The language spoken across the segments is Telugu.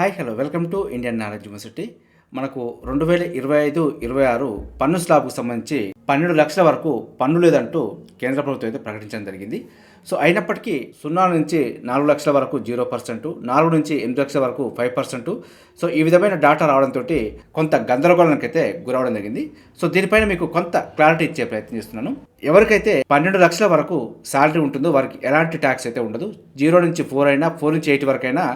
Hi hello. Welcome to Indian knowledge university. మనకు రెండు వేల ఇరవై ఐదు ఇరవై ఆరు పన్ను స్లాబ్కు సంబంధించి పన్నెండు లక్షల వరకు పన్ను లేదంటూ కేంద్ర ప్రభుత్వం అయితే ప్రకటించడం జరిగింది. సో అయినప్పటికీ సున్నా నుంచి నాలుగు లక్షల వరకు జీరో పర్సెంట్ నాలుగు నుంచి ఎనిమిది లక్షల వరకు ఫైవ్ పర్సెంట్. సో ఈ విధమైన డాటా రావడంతో కొంత గందరగోళానికి అయితే గురవడం జరిగింది. సో దీనిపైన మీకు కొంత క్లారిటీ ఇచ్చే ప్రయత్నం చేస్తున్నాను. ఎవరికైతే పన్నెండు లక్షల వరకు శాలరీ ఉంటుందో వారికి ఎలాంటి ట్యాక్స్ అయితే ఉండదు. జీరో నుంచి ఫోర్ అయినా ఫోర్ నుంచి ఎయిట్ వరకు అయినా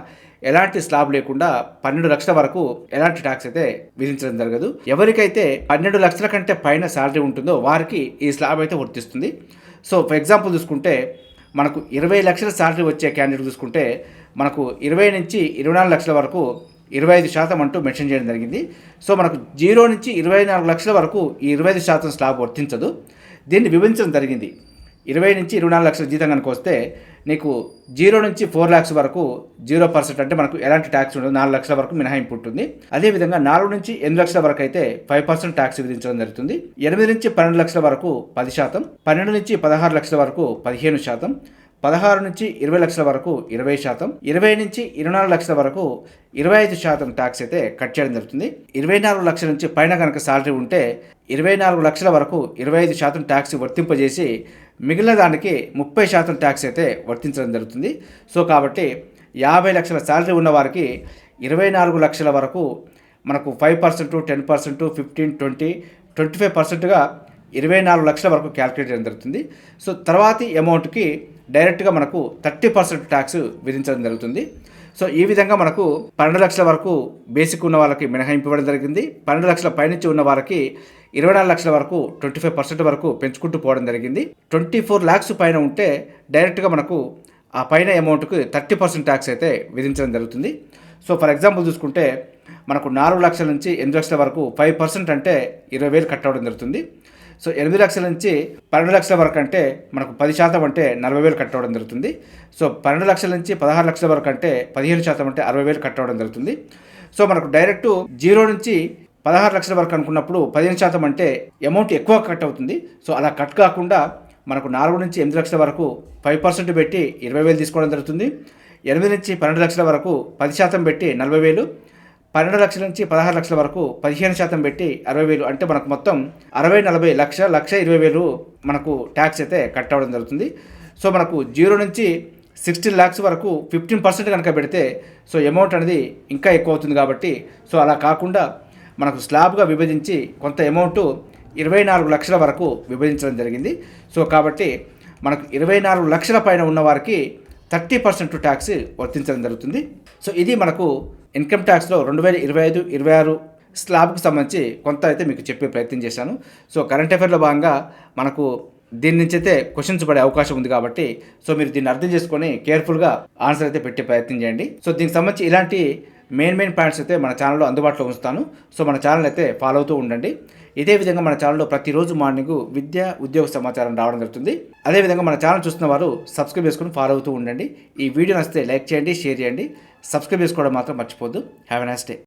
ఎలాంటి స్లాబ్ లేకుండా పన్నెండు లక్షల వరకు ఎలాంటి ట్యాక్స్ అయితే విధించడం జరగదు. ఎవరికైతే పన్నెండు లక్షల కంటే పైన శాలరీ ఉంటుందో వారికి ఈ స్లాబ్ అయితే వర్తిస్తుంది. సో ఫర్ ఎగ్జాంపుల్ చూసుకుంటే మనకు ఇరవై లక్షల శాలరీ వచ్చే క్యాండిడేట్ చూసుకుంటే మనకు ఇరవై నుంచి ఇరవై నాలుగు లక్షల వరకు ఇరవై ఐదు శాతం అంటూ మెన్షన్ చేయడం జరిగింది. సో మనకు జీరో నుంచి ఇరవై నాలుగు లక్షల వరకు ఈ ఇరవై ఐదు శాతం స్లాబ్ వర్తించదు. దీన్ని విభజించడం జరిగింది. ఇరవై నుంచి ఇరవై నాలుగు లక్షల జీతం కనుక వస్తే నీకు జీరో నుంచి ఫోర్ ల్యాక్స్ వరకు జీరో పర్సెంట్ అంటే మనకు ఎలాంటి ట్యాక్స్ ఉండదు. నాలుగు లక్షల వరకు మినహాయింపు ఉంటుంది. అదేవిధంగా నాలుగు నుంచి ఎనిమిది లక్షల వరకు అయితే ఫైవ్ పర్సెంట్ ట్యాక్స్ విధించడం జరుగుతుంది. ఎనిమిది నుంచి పన్నెండు లక్షల వరకు పది శాతం పన్నెండు నుంచి పదహారు లక్షల వరకు పదిహేను శాతం పదహారు నుంచి ఇరవై లక్షల వరకు ఇరవై శాతం ఇరవై నుంచి ఇరవై నాలుగు లక్షల వరకు ఇరవై ఐదు శాతం ట్యాక్స్ అయితే కట్ చేయడం జరుగుతుంది. ఇరవై నాలుగు లక్షల నుంచి పైన కనుక శాలరీ ఉంటే ఇరవై నాలుగు లక్షల వరకు ఇరవై ఐదు శాతం ట్యాక్స్ వర్తింపజేసి మిగిలిన దానికి ముప్పై శాతం ట్యాక్స్ అయితే వర్తించడం జరుగుతుంది. సో కాబట్టి యాభై లక్షల శాలరీ ఉన్నవారికి ఇరవై నాలుగు లక్షల వరకు మనకు five percent ten percent fifteen twenty twenty five పర్సెంట్గా ఇరవై నాలుగు లక్షల వరకు క్యాలిక్యులేట్ చేయడం జరుగుతుంది. సో తర్వాతి అమౌంట్కి డైరెక్ట్గా మనకు థర్టీ పర్సెంట్ ట్యాక్స్ విధించడం జరుగుతుంది. సో ఈ విధంగా మనకు పన్నెండు లక్షల వరకు బేసిక్ ఉన్న వాళ్ళకి మినహాయింపు ఇవ్వడం జరిగింది. పన్నెండు లక్షల పైనుంచి ఉన్న వారికి ఇరవై నాలుగు లక్షల వరకు ట్వంటీ ఫైవ్ పర్సెంట్ వరకు పెంచుకుంటూ పోవడం జరిగింది. ట్వంటీ ఫోర్ ల్యాక్స్ పైన ఉంటే డైరెక్ట్గా మనకు ఆ పైన అమౌంట్కి థర్టీ పర్సెంట్ ట్యాక్స్ అయితే విధించడం జరుగుతుంది. సో ఫర్ ఎగ్జాంపుల్ చూసుకుంటే మనకు నాలుగు లక్షల నుంచి ఎనిమిది లక్షల వరకు ఫైవ్ పర్సెంట్ అంటే ఇరవై వేలు కట్ అవ్వడం జరుగుతుంది. సో ఎనిమిది లక్షల నుంచి పన్నెండు లక్షల వరకు అంటే మనకు పది శాతం అంటే నలభై వేలు కట్ అవ్వడం జరుగుతుంది. సో పన్నెండు లక్షల నుంచి పదహారు లక్షల వరకు అంటే పదిహేను శాతం అంటే అరవై వేలు కట్ అవ్వడం జరుగుతుంది. సో మనకు డైరెక్ట్ జీరో నుంచి పదహారు లక్షల వరకు అనుకున్నప్పుడు పదిహేను శాతం అంటే అమౌంట్ ఎక్కువ కట్ అవుతుంది. సో అలా కట్ కాకుండా మనకు నాలుగు నుంచి ఎనిమిది లక్షల వరకు ఫైవ్ పర్సెంట్ పెట్టి ఇరవై వేలు తీసుకోవడం జరుగుతుంది. ఎనిమిది నుంచి పన్నెండు లక్షల వరకు పది శాతం పెట్టి నలభై వేలు పన్నెండు లక్షల నుంచి పదహారు లక్షల వరకు పదిహేను శాతం పెట్టి అరవై వేలు అంటే మనకు మొత్తం అరవై నలభై లక్ష లక్ష ఇరవై వేలు మనకు ట్యాక్స్ అయితే కట్ అవ్వడం జరుగుతుంది. సో మనకు జీరో నుంచి సిక్స్టీన్ ల్యాక్స్ వరకు ఫిఫ్టీన్ పర్సెంట్ కనుక పెడితే సో అమౌంట్ అనేది ఇంకా ఎక్కువ అవుతుంది కాబట్టి సో అలా కాకుండా మనకు స్లాబ్గా విభజించి కొంత అమౌంట్ ఇరవై నాలుగు లక్షల వరకు విభజించడం జరిగింది. సో కాబట్టి మనకు ఇరవై నాలుగు లక్షల పైన ఉన్న వారికి థర్టీ పర్సెంట్ ట్యాక్స్ వర్తించడం జరుగుతుంది. సో ఇది మనకు ఇన్కమ్ ట్యాక్స్లో రెండు వేల ఇరవై ఐదు ఇరవై ఆరు స్లాబ్కి సంబంధించి కొంత అయితే మీకు చెప్పే ప్రయత్నం చేశాను. సో కరెంట్ అఫైర్లో భాగంగా మనకు దీని నుంచి అయితే క్వశ్చన్స్ పడే అవకాశం ఉంది కాబట్టి సో మీరు దీన్ని అర్థం చేసుకొని కేర్ఫుల్గా ఆన్సర్ అయితే పెట్టే ప్రయత్నం చేయండి. సో దీనికి సంబంధించి ఇలాంటి మెయిన్ మెయిన్ పాయింట్స్ అయితే మన ఛానల్లో అందుబాటులో ఉంచుతాను. సో మన ఛానల్ అయితే ఫాలో అవుతూ ఉండండి. ఇదే విధంగా మన ఛానల్లో ప్రతిరోజు మార్నింగ్ విద్య ఉద్యోగ సమాచారం రావడం జరుగుతుంది. అదేవిధంగా మన ఛానల్ చూస్తున్న వారు సబ్స్క్రైబ్ చేసుకుని ఫాలో అవుతూ ఉండండి. ఈ వీడియో నచ్చితే లైక్ చేయండి షేర్ చేయండి. సబ్స్క్రైబ్ చేసుకోవడం మాత్రం మర్చిపోద్దు హ్యావ్ ఎ నైస్ డే